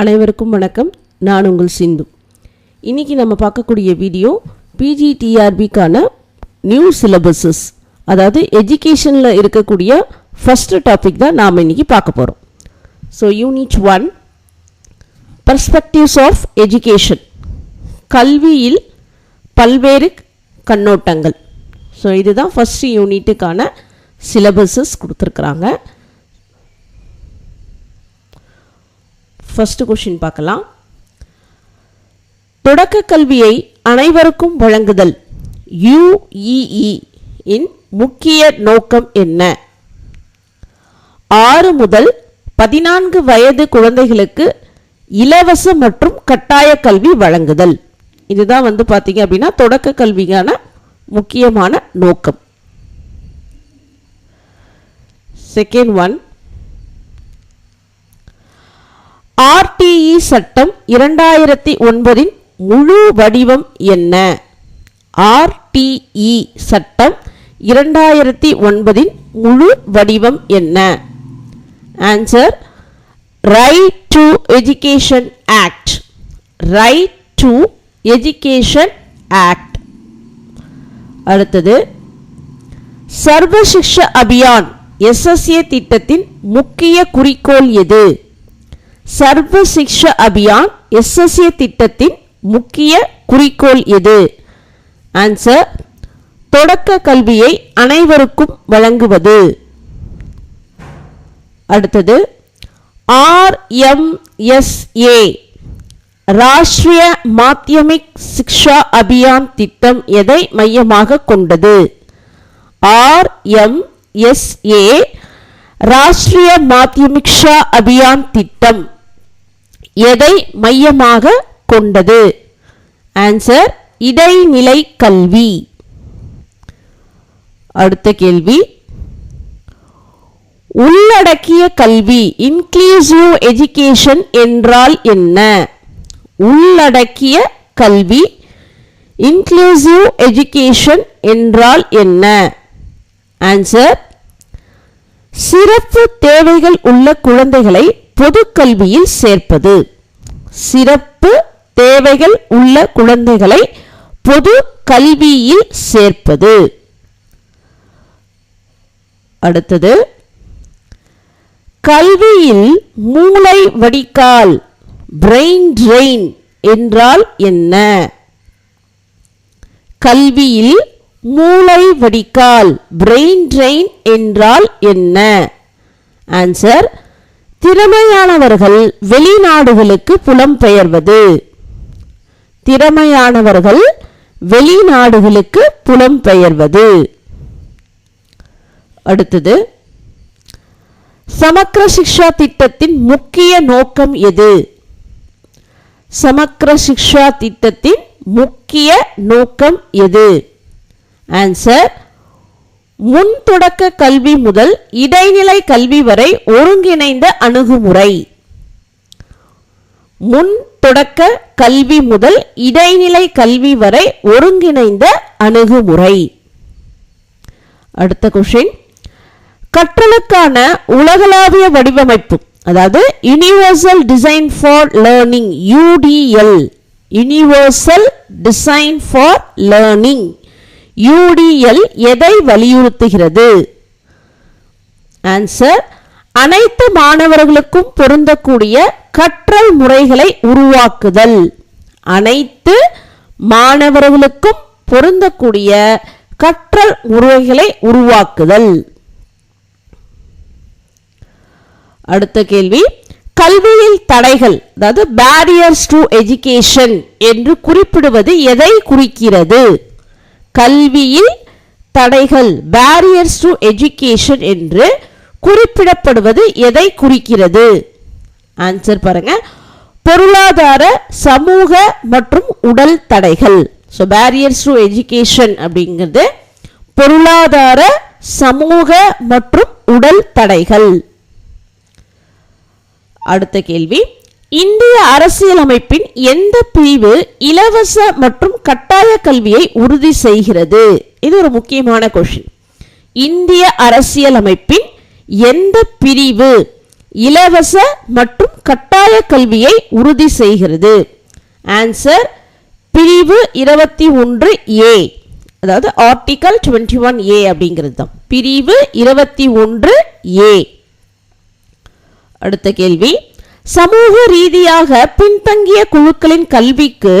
அனைவருக்கும் வணக்கம். நான் உங்கள் சிந்து. இன்னைக்கு நம்ம பார்க்கக்கூடிய வீடியோ பிஜிடிஆர்பிக்கான நியூ சிலபஸஸ் அதாவது எஜுகேஷனில் இருக்கக்கூடிய ஃபஸ்ட்டு டாபிக் தான் நாம் இன்னைக்கு பார்க்க போகிறோம் so unit one perspectives of education கல்வியில் பல்வேறு கண்ணோட்டங்கள். ஸோ இதுதான் ஃபஸ்ட்டு யூனிட்டுக்கான சிலபஸஸ் கொடுத்துருக்குறாங்க. ஃபஸ்ட்டு கொஷின் பார்க்கலாம். தொடக்க கல்வியை அனைவருக்கும் வழங்குதல். யுஇஇ இன் முக்கிய நோக்கம் என்ன? ஆறு முதல் பதினான்கு வயது குழந்தைகளுக்கு இலவச மற்றும் கட்டாய கல்வி வழங்குதல். இதுதான் வந்து பார்த்தீங்க அப்படின்னா தொடக்க கல்விக்கான முக்கியமான நோக்கம். செகண்ட் ஒன் ஆர்டிஇ சட்டம் இரண்டாயிரத்தி ஒன்பதின் முழு வடிவம் என்ன? ஆர்டிஇ சட்டம் இரண்டாயிரத்தி ஒன்பதின் முழு வடிவம் என்ன? Answer right to education act right to education act அடுத்தது சர்வசிக்ஷ அபியான் எஸ்எஸ்ஏ திட்டத்தின் முக்கிய குறிக்கோள் எது? சர்வ சிக்ஷ அபியான் எஸ்எஸ்ஏ திட்டத்தின் முக்கிய குறிக்கோள் எது? ஆன்சர் தொடக்க கல்வியை அனைவருக்கும் வழங்குவது. அடுத்தது ஆர்எம்எஸ்ஏ ராஷ்டிரிய மாத்தியமிக் சிக்ஷா அபியான் திட்டம் எதை மையமாக கொண்டது? ஆர்எம்எஸ்ஏ ராஷ்டிரிய மாத்தியமிக்ஷா அபியான் திட்டம். எதை மையமாக கொண்டது? ஆன்சர் இடைநிலை கல்வி. அடுத்த கேள்வி. உள்ளடக்கிய கல்வி இன்க்ளூசிவ் எஜுகேஷன் என்றால் என்ன? உள்ளடக்கிய கல்வி இன்க்ளூசிவ் எஜுகேஷன் என்றால் என்ன? ஆன்சர் சிறப்பு தேவைகள் உள்ள குழந்தைகளை பொது கல்வியில் சேர்ப்பது. சிறப்பு தேவைகள் உள்ள குழந்தைகளை பொது கல்வியில் சேர்ப்பது. அடுத்தது கல்வியில் மூளை வடிகால் பிரெயின் ட்ரெயின் என்றால் என்ன? கல்வியில் மூளை வடிகால் பிரெயின் ட்ரெயின் என்றால் என்ன? ஆன்சர் திறமையானவர்கள் வெளிநாடுகளுக்கு புலம்பெயர்வது. திறமையானவர்கள் வெளிநாடுகளுக்கு புலம்பெயர்வது. அடுத்தது சமக்கர சிக்ஷா திட்டத்தின் முக்கிய நோக்கம் எது? சமக்கர சிக்ஷா திட்டத்தின் முக்கிய நோக்கம் எது? ஆன்சர் முன் தொடக்க கல்வி முதல் இடைநிலை கல்வி வரை ஒருங்கிணைந்த அணுகுமுறை. முன் தொடக்க கல்வி முதல் இடைநிலை கல்வி வரை ஒருங்கிணைந்த அணுகுமுறை. அடுத்த கொஷின் கற்றலுக்கான உலகளாவிய வடிவமைப்பு அதாவது universal design for learning UDL universal design for learning UDL எதை வலியுறுத்துகிறது? ஆன்சர் அனைத்து மாணவர்களுக்கும் பொருந்தக்கூடிய கற்றல் முறைகளை உருவாக்குதல். அனைத்து மாணவர்களுக்கும் பொருந்தக்கூடிய கற்றல் முறைகளை உருவாக்குதல். அடுத்த கேள்வி கல்வியில் தடைகள் அதாவது பேரியர்ஸ் டு எஜுகேஷன் என்று குறிப்பிடுவது எதை குறிக்கிறது? கல்வியில் தடைகள் பேரியர்ஸ் டு எஜுகேஷன் என்று குறிப்பிடப்படுவது எதை குறிக்கிறது? ஆன்சர் பாருங்க. பொருளாதார சமூக மற்றும் உடல் தடைகள். ஸோ பேரியர்ஸ் டு எஜுகேஷன் அப்படிங்கிறது பொருளாதார சமூக மற்றும் உடல் தடைகள். அடுத்த கேள்வி. இந்திய அரசியலமைப்பின் எந்த பிரிவு இலவச மற்றும் கட்டாய கல்வியை உறுதி செய்கிறது? இது ஒரு முக்கியமான கொஷின் இந்திய அரசியலமைப்பின் எந்த பிரிவு இலவச மற்றும் கட்டாய கல்வியை உறுதி செய்கிறது? ஆன்சர் பிரிவு இருபத்தி ஒன்று ஏ அதாவது ஆர்டிகல் டுவெண்ட்டி ஒன் ஏ அப்படிங்கிறது தான் பிரிவு இருபத்தி ஒன்று ஏ அடுத்த கேள்வி. சமூக ரீதியாக பின்தங்கிய குழுக்களின் கல்விக்கு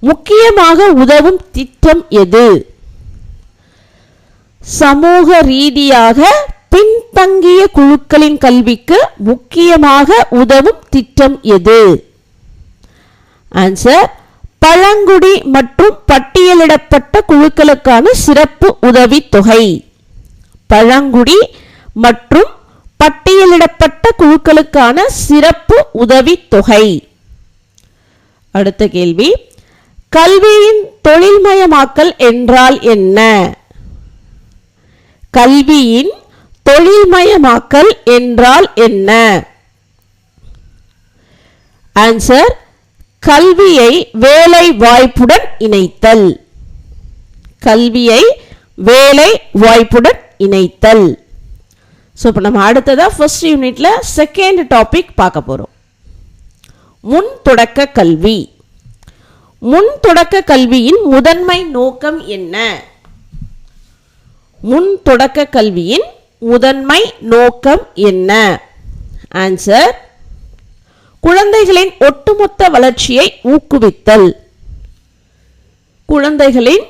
முக்கியமாக உதவும் திட்டம் எது? சமூக ரீதியாக பின்தங்கிய குழுக்களின் கல்விக்கு முக்கியமாக உதவும் திட்டம் எது? ஆன்சர் பழங்குடி மற்றும் பட்டியலிடப்பட்ட குழுக்களுக்கான சிறப்பு உதவித்தொகை பழங்குடி மற்றும் பட்டியலிடப்பட்ட குழுக்களுக்கான சிறப்பு உதவித்தொகை. அடுத்த கேள்வி. கல்வியின் தொழில்மயமாக்கல் என்றால் என்ன? கல்வியின் தொழில்மயமாக்கல் என்றால் என்ன? ஆன்சர் கல்வியை வேலை வாய்ப்புடன் இணைத்தல். கல்வியை வேலை வாய்ப்புடன் இணைத்தல். ஸோ இப்போ நம்ம அடுத்ததாக ஃபர்ஸ்ட் யூனிட்டில் செகண்ட் டாபிக் பார்க்க போகிறோம் முன் தொடக்க கல்வி. முன் தொடக்க கல்வியின் முதன்மை நோக்கம் என்ன? முன் தொடக்க கல்வியின் முதன்மை நோக்கம் என்ன? ஆன்சர் குழந்தைகளின் ஒட்டுமொத்த வளர்ச்சியை ஊக்குவித்தல். குழந்தைகளின்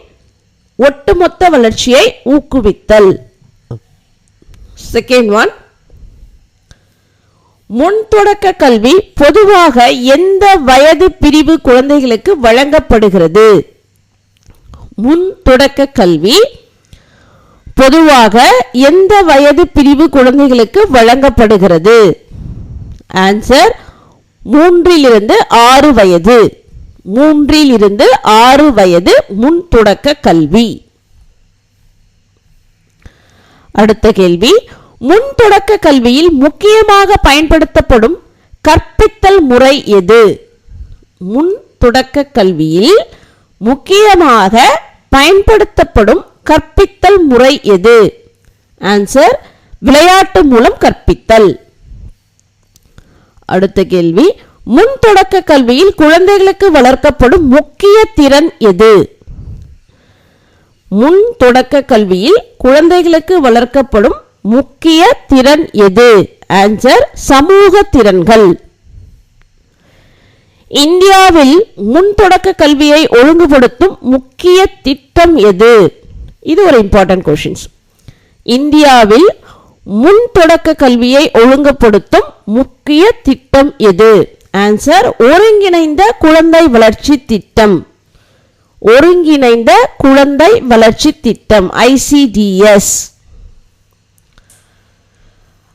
ஒட்டுமொத்த வளர்ச்சியை ஊக்குவித்தல். செகண்ட் ஒன் முன் தொடக்க கல்வி பொதுவாக எந்த வயது பிரிவு குழந்தைகளுக்கு வழங்கப்படுகிறது? முன் தொடக்க கல்வி பொதுவாக எந்த வயது பிரிவு குழந்தைகளுக்கு வழங்கப்படுகிறது? ஆன்சர் மூன்றிலிருந்து ஆறு வயது. மூன்றிலிருந்து ஆறு வயது முன் தொடக்க கல்வி. அடுத்த கேள்வி முன் தொடக்க கல்வியில் முக்கியமாக பயன்படுத்தப்படும் கற்பித்தல் முறை எது? முன் தொடக்க கல்வியில் முக்கியமாக பயன்படுத்தப்படும் கற்பித்தல் முறை எது? ஆன்சர் விளையாட்டு மூலம் கற்பித்தல். அடுத்த கேள்வி முன் தொடக்க கல்வியில் குழந்தைகளுக்கு வளர்க்கப்படும் முக்கிய திறன் எது? முன் தொடக்க கல்வியில் குழந்தைகளுக்கு வளர்க்கப்படும் முக்கிய திறன் எது? ஆன்சர் சமூக திறன்கள். இந்தியாவில் முன் தொடக்க கல்வியை ஒழுங்குபடுத்தும் முக்கிய திட்டம் எது? இது ஒரு இம்பார்ட்டன்ட் கொஷின்ஸ் இந்தியாவில் முன் தொடக்க கல்வியை ஒழுங்குபடுத்தும் முக்கிய திட்டம் எது? ஆன்சர் ஒருங்கிணைந்த குழந்தை வளர்ச்சி திட்டம். ஒருங்கிணைந்த குழந்தை வளர்ச்சி திட்டம் ஐசிடிஎஸ்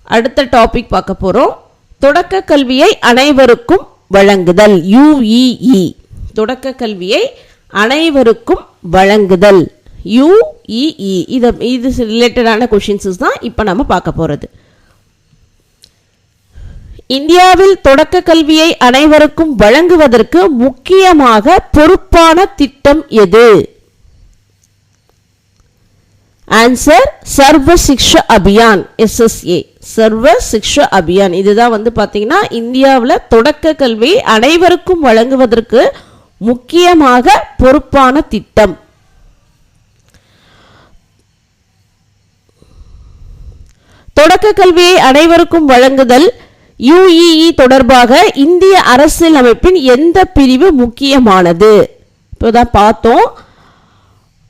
அடுத்த டாபிக் பார்க்க போகிறோம் தொடக்க கல்வியை அனைவருக்கும் வழங்குதல் யுஇஇ தொடக்க கல்வியை அனைவருக்கும் வழங்குதல் யுஇஇ இதை இது ரிலேட்டடான கொஷின்ஸஸ் தான் இப்போ நம்ம பார்க்க போகிறது இந்தியாவில் தொடக்க கல்வியை அனைவருக்கும் வழங்குவதற்கு முக்கியமாக பொறுப்பான திட்டம் எது? ஆன்சர் சர்வ சிக்ஷா அபியான் எஸ்எஸ்ஏ சர்வ சிக்ஷா அபியான் இதுதான் வந்து பார்த்தீங்கன்னா இந்தியாவில் தொடக்க கல்வி அனைவருக்கும் வழங்குவதற்கு முக்கியமாக பொறுப்பான திட்டம். தொடக்க கல்வியை அனைவருக்கும் வழங்குதல் யுஇஇ தொடர்பாக இந்திய அரசியல் அமைப்பின் எந்த பிரிவு முக்கியமானது? இப்போதான் பார்த்தோம்.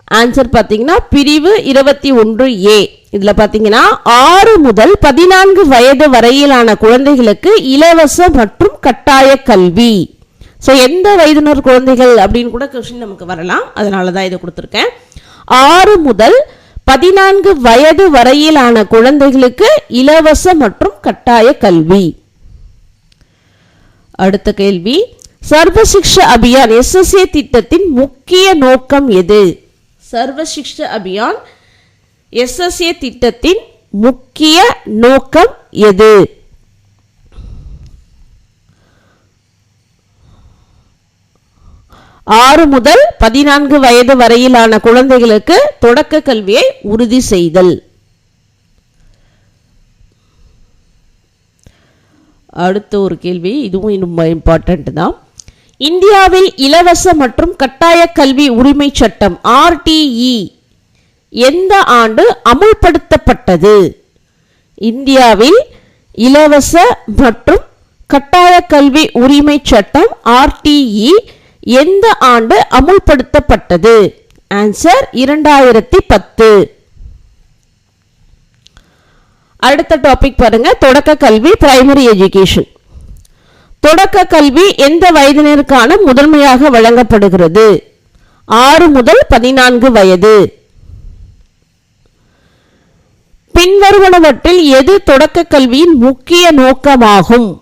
ஆன்சர் பார்த்தீங்கன்னா பிரிவு இருபத்தி ஒன்று ஏ இதில் பார்த்தீங்கன்னா ஆறு முதல் பதினான்கு வயது வரையிலான குழந்தைகளுக்கு இலவச மற்றும் கட்டாய கல்வி. ஸோ எந்த வயதினர் குழந்தைகள் அப்படின்னு கூட கொஸ்டின் நமக்கு வரலாம். அதனால தான் இதை கொடுத்துருக்கேன். ஆறு முதல் பதினான்கு வயது வரையிலான குழந்தைகளுக்கு இலவச மற்றும் கட்டாய கல்வி. அடுத்த கேள்வி. சர்வசிக்ஷ அபியான் எஸ்எஸ்ஏ திட்டத்தின் முக்கிய நோக்கம் எது? சர்வ அபியான் எஸ்எஸ்ஏ திட்டத்தின் முக்கிய நோக்கம் எது? ஆறு முதல் பதினான்கு வயது வரையிலான குழந்தைகளுக்கு தொடக்க கல்வியை உறுதி செய்தல். அடுத்த ஒரு கேள்வி இதுவும் இன்னும் இம்பார்ட்டண்ட் தான். இந்தியாவில் இலவச மற்றும் கட்டாய கல்வி உரிமை சட்டம் ஆர்டிஇ எந்த ஆண்டு அமுல்படுத்தப்பட்டது? இந்தியாவில் இலவச மற்றும் கட்டாய கல்வி உரிமை சட்டம் ஆர்டிஇ எந்த ஆண்டு அமுல்படுத்தப்பட்டது? ஆன்சர் இரண்டாயிரத்தி பத்து. அடுத்த டாபிக் பாருங்க. தொடக்க கல்வி பிரைமரி எஜுகேஷன் தொடக்க கல்வி எந்த வயதினருக்கான முதன்மையாக வழங்கப்படுகிறது? ஆறு முதல் பதினான்கு வயது. பின்வருவனவற்றில் எது தொடக்க கல்வியின் முக்கிய நோக்கமாகும்?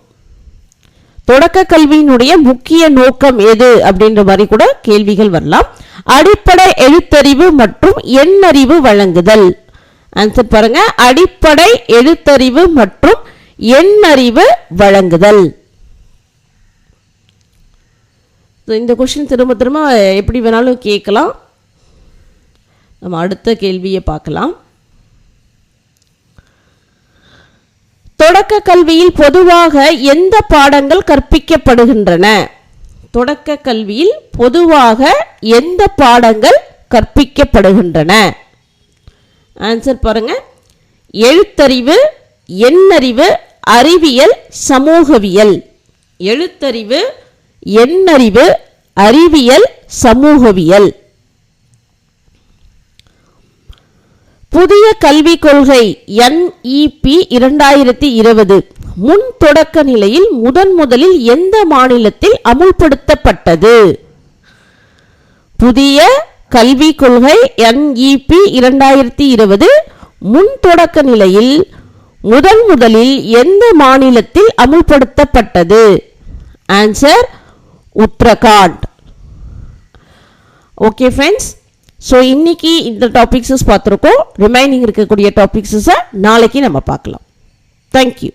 தொடக்க கல்வியினுடைய முக்கிய நோக்கம் எது? அப்படின்ற மாதிரி கூட கேள்விகள் வரலாம். அடிப்படை எழுத்தறிவு மற்றும் எண்ணறிவு வழங்குதல். ஆன்சர் பாருங்க. அடிப்படை எழுத்தறிவு மற்றும் எண்ணறிவு வழங்குதல். இந்த கொஷின் திரும்ப திரும்ப எப்படி வேணாலும் கேட்கலாம். நம்ம அடுத்த கேள்வியை பார்க்கலாம். தொடக்க கல்வியில் பொதுவாக எந்த பாடங்கள் கற்பிக்கப்படுகின்றன? தொடக்க கல்வியில் பொதுவாக எந்த பாடங்கள் கற்பிக்கப்படுகின்றன? ஆன்சர் பாருங்க. எழுத்தறிவு எண்ணறிவு அறிவியல் சமூகவியல். எழுத்தறிவு எண்ணறிவு அறிவியல் சமூகவியல். புதிய கல்விக் கொள்கை என்இபி இரண்டாயிரத்தி இருபது. முன் தொடக்க நிலையில் முதன் முதலில் எந்த மாநிலத்தில் அமுல்படுத்தப்பட்டது? புதிய கல்விக் கொள்கை என்இபி இரண்டாயிரத்தி இருபது. முன் தொடக்க நிலையில் முதன் முதலில் எந்த மாநிலத்தில் அமுல்படுத்தப்பட்டது? Answer Uttarakhand. Okay friends so இன்னைக்கு இந்த டாபிக்ஸஸ் பார்த்துருக்கோம். ரிமைனிங் இருக்கக்கூடிய டாபிக்ஸஸை நாளைக்கு நம்ம பார்க்கலாம். தேங்க்யூ